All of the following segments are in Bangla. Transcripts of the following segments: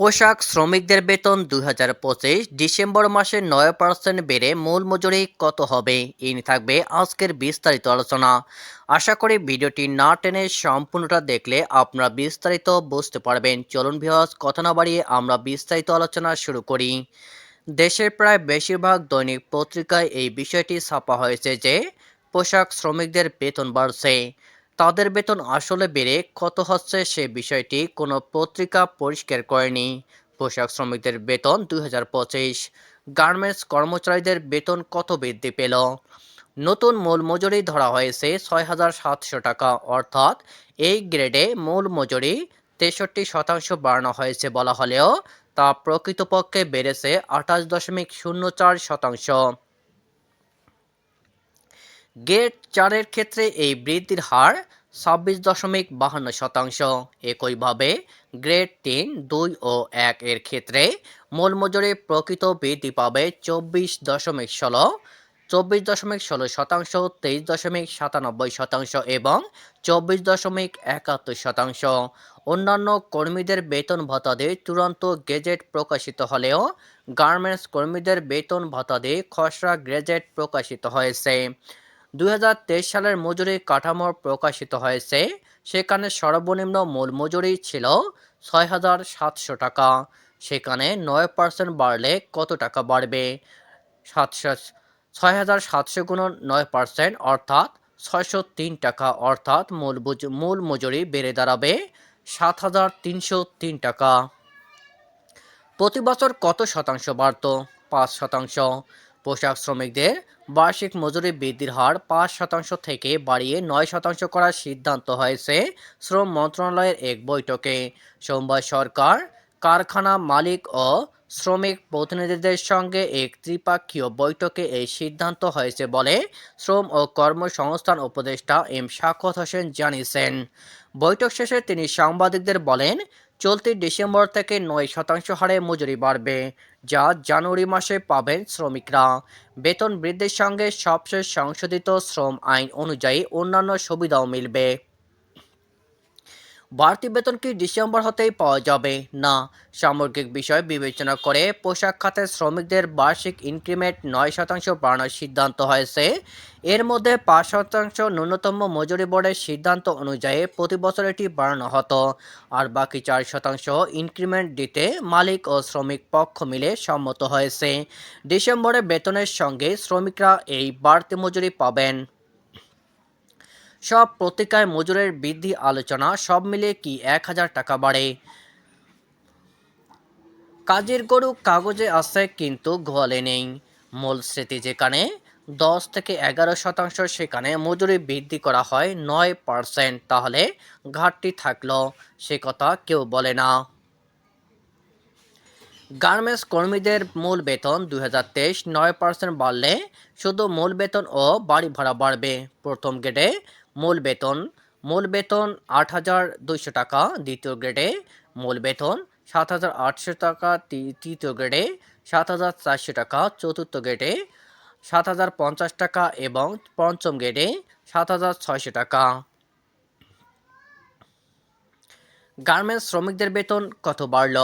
পোশাক শ্রমিকদের বেতন দুই হাজার পঁচিশ, ডিসেম্বর মাসে নয় পার্সেন্ট বেড়ে মূল মজুরি কত হবে? এই নিয়ে থাকবে আজকের বিস্তারিত আলোচনা। আশা করি ভিডিওটি না টেনে সম্পূর্ণটা দেখলে আপনারা বিস্তারিত বুঝতে পারবেন। চলুন ভিওয়াস কথা না বাড়িয়ে আমরা বিস্তারিত আলোচনা শুরু করি। দেশের প্রায় বেশিরভাগ দৈনিক পত্রিকায় এই বিষয়টি ছাপা হয়েছে যে, পোশাক শ্রমিকদের বেতন বাড়ছে। তাদের বেতন আসলে বেড়ে কত হচ্ছে সে বিষয়টি কোনো পত্রিকা পরিষ্কার করেনি। পোশাক শ্রমিকদের বেতন দুই হাজার পঁচিশ, গার্মেন্টস কর্মচারীদের বেতন কত বৃদ্ধি পেল? নতুন মূল মজুরি ধরা হয়েছে ছয় হাজার সাতশো টাকা, অর্থাৎ এই গ্রেডে মূল মজুরি তেষট্টি শতাংশ বাড়ানো হয়েছে বলা হলেও তা প্রকৃতপক্ষে বেড়েছে আঠাশ দশমিক শূন্য চার শতাংশ। গেট চারের ক্ষেত্রে এই বৃদ্ধির হার ছাব্বিশ দশমিক বাহান্ন শতাংশ। একইভাবে গ্রেড তিন, দুই ও এক এর ক্ষেত্রে মূল মজুরি প্রকৃত বৃদ্ধি পাবে চব্বিশ দশমিক ষোলো, চব্বিশ দশমিক ষোলো শতাংশ, তেইশ দশমিক সাতানব্বই শতাংশ এবং চব্বিশ দশমিক একাত্তর শতাংশ। অন্যান্য কর্মীদের বেতন ভাতাদে চূড়ান্ত গেজেট প্রকাশিত হলেও গার্মেন্টস কর্মীদের বেতন ভাতাদে খসড়া গেজেট প্রকাশিত হয়েছে। দুই হাজার তেইশ সালের মজুরি কাঠামো প্রকাশিত হয়েছে। সেখানে সর্বনিম্ন মূল মজুরি ছিল ছয় হাজার সাতশো টাকা। সেখানে নয় পার্সেন্ট বাড়লে কত টাকা বাড়বে? সাতশো ছয় হাজার সাতশো গুণ নয় পার্সেন্ট, অর্থাৎ ছয়শো তিন টাকা, অর্থাৎ মূল মূল মজুরি বেড়ে দাঁড়াবে সাত হাজার তিনশো তিন টাকা। প্রতি বছর কত শতাংশ বাড়ত? পাঁচ শতাংশ। পোশাক শ্রমিকদের বার্ষিক মজুরি বৃদ্ধির হার পাঁচ শতাংশ থেকে বাড়িয়ে নয় শতাংশ করার সিদ্ধান্ত হয়েছে শ্রম মন্ত্রণালয়ের এক বৈঠকে। সোমবার সরকার, কারখানা মালিক ও শ্রমিক প্রতিনিধিদের সঙ্গে এক ত্রিপাক্ষীয় বৈঠকে এই সিদ্ধান্ত হয়েছে বলে শ্রম ও কর্মসংস্থান উপদেষ্টা এম শাকত হোসেন জানিয়েছেন। বৈঠক শেষে তিনি সাংবাদিকদের বলেন চলতি ডিসেম্বর থেকে নয় শতাংশ হারে মজুরি বাড়বে, যা জানুয়ারি মাসে পাবেন শ্রমিকরা। বেতন বৃদ্ধির সঙ্গে সবশেষ সংশোধিত শ্রম আইন অনুযায়ী অন্যান্য সুবিধাও মিলবে। বাড়তি বেতন কি ডিসেম্বর হতেই পাওয়া যাবে? না। সামগ্রিক বিষয় বিবেচনা করে পোশাক খাতের শ্রমিকদের বার্ষিক ইনক্রিমেন্ট নয় শতাংশ বাড়ানোর সিদ্ধান্ত হয়েছে। এর মধ্যে পাঁচ শতাংশ ন্যূনতম মজুরি বোর্ডের সিদ্ধান্ত অনুযায়ী প্রতি বছর এটি বাড়ানো হতো। আর বাকি চার শতাংশ ইনক্রিমেন্ট দিতে মালিক ও শ্রমিক পক্ষ মিলে সম্মত হয়েছে। ডিসেম্বরে বেতনের সঙ্গে শ্রমিকরা এই বাড়তি মজুরি পাবেন। সব পত্রিকায় মজুরের বৃদ্ধি আলোচনা, সব মিলিয়ে কি এক হাজার টাকা বাড়ে? কাজের গরু কাগজে আছে কিন্তু গোয়ালে নেই। মূল স্মৃতি যেখানে, দশ থেকে এগারো শতাংশ সেখানে মজুরি বৃদ্ধি করা হয় নয় পার্সেন্ট। তাহলে ঘাটতি থাকল, সে কথা কেউ বলে না। গার্মেন্টস কর্মীদের মূল বেতন দুই হাজার তেইশ, নয় পার্সেন্ট বাড়লে শুধু মূল বেতন ও বাড়ি ভাড়া বাড়বে। প্রথম গ্রেডে মূল বেতন মূল বেতন আট হাজার দুইশো টাকা দ্বিতীয় গ্রেডে, মূল বেতন সাত হাজার আটশো টাকা তৃতীয় গ্রেডে, সাত হাজার চারশো টাকা চতুর্থ গ্রেডে, সাত হাজার পঞ্চাশ টাকা এবং পঞ্চম গ্রেডে সাত হাজার ছয়শো টাকা। গার্মেন্টস শ্রমিকদের বেতন কত বাড়ল?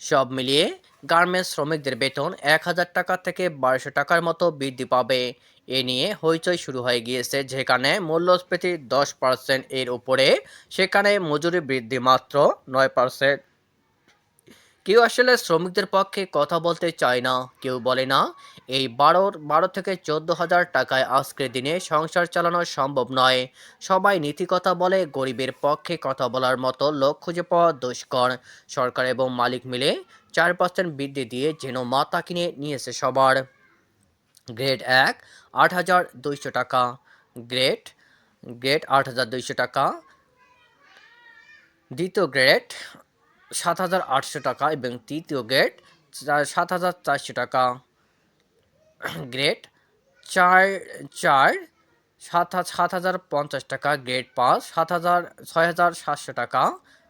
সব মিলিয়ে গার্মেন্টস শ্রমিকদের বেতন এক হাজার টাকা থেকে বারোশো টাকার মতো বৃদ্ধি পাবে। এ নিয়ে হইচই শুরু হয়ে গিয়েছে, যেখানে মূল্যস্ফীতি দশ পার্সেন্ট এর উপরে, সেখানে মজুরি বৃদ্ধি মাত্র নয় পার্সেন্ট। কেউ আসলে শ্রমিকদের পক্ষে কথা বলতে চায় না, কেউ বলে না। এই বারোর, বারো থেকে চোদ্দ হাজার টাকায় আজকের দিনে সংসার চালানো সম্ভব নয়। সবাই নীতি কথা বলে, গরিবের পক্ষে কথা বলার মতো লোক খুঁজে পাওয়া দুষ্কর। সরকার এবং মালিক মিলে চার পার্সেন্ট বৃদ্ধি দিয়ে যেন মাথা কিনে নিয়েছে সবার। গ্রেড এক, আট হাজার দুইশো টাকা। গ্রেড গ্রেড আট হাজার দুইশো টাকা। দ্বিতীয় গ্রেড সাত হাজার আটশো টাকা এবং তৃতীয় গ্রেড সাত হাজার চারশো টাকা গ্রেড চার চার সাত সাত হাজার পঞ্চাশ টাকা গ্রেড পাঁচ, সাত হাজার, ছয় হাজার সাতশো টাকা,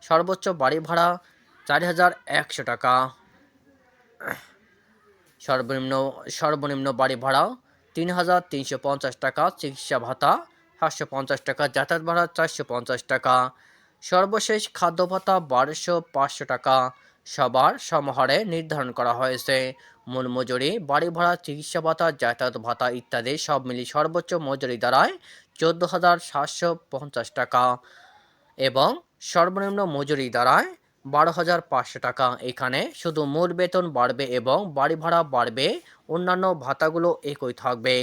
সর্বোচ্চ বাড়ি ভাড়া চার হাজার একশো টাকা। সর্বনিম্ন সর্বনিম্ন বাড়ি ভাড়া তিন হাজার তিনশো পঞ্চাশ টাকা, চিকিৎসা ভাতা সাতশো পঞ্চাশ টাকা, যাতায়াত ভাড়া চারশো পঞ্চাশ টাকা। সর্বশেষ খাদ্য ভাতা বারোশো পাঁচশো টাকা। সবার সমাহারে নির্ধারণ করা হয়েছে। মূল মজুরি বাড়ি ভাড়া চিকিৎসা ভাতা, যাতায়াত ভাতা ইত্যাদি সব মিলিয়ে সর্বোচ্চ মজুরি দাঁড়ায় চোদ্দ হাজার সাতশো পঞ্চাশ টাকা এবং সর্বনিম্ন মজুরি দাঁড়ায় বারো হাজার পাঁচশো টাকা। এখানে শুধু মূল বেতন বাড়বে এবং বাড়ি ভাড়া বাড়বে, অন্যান্য ভাতাগুলো একই থাকবে।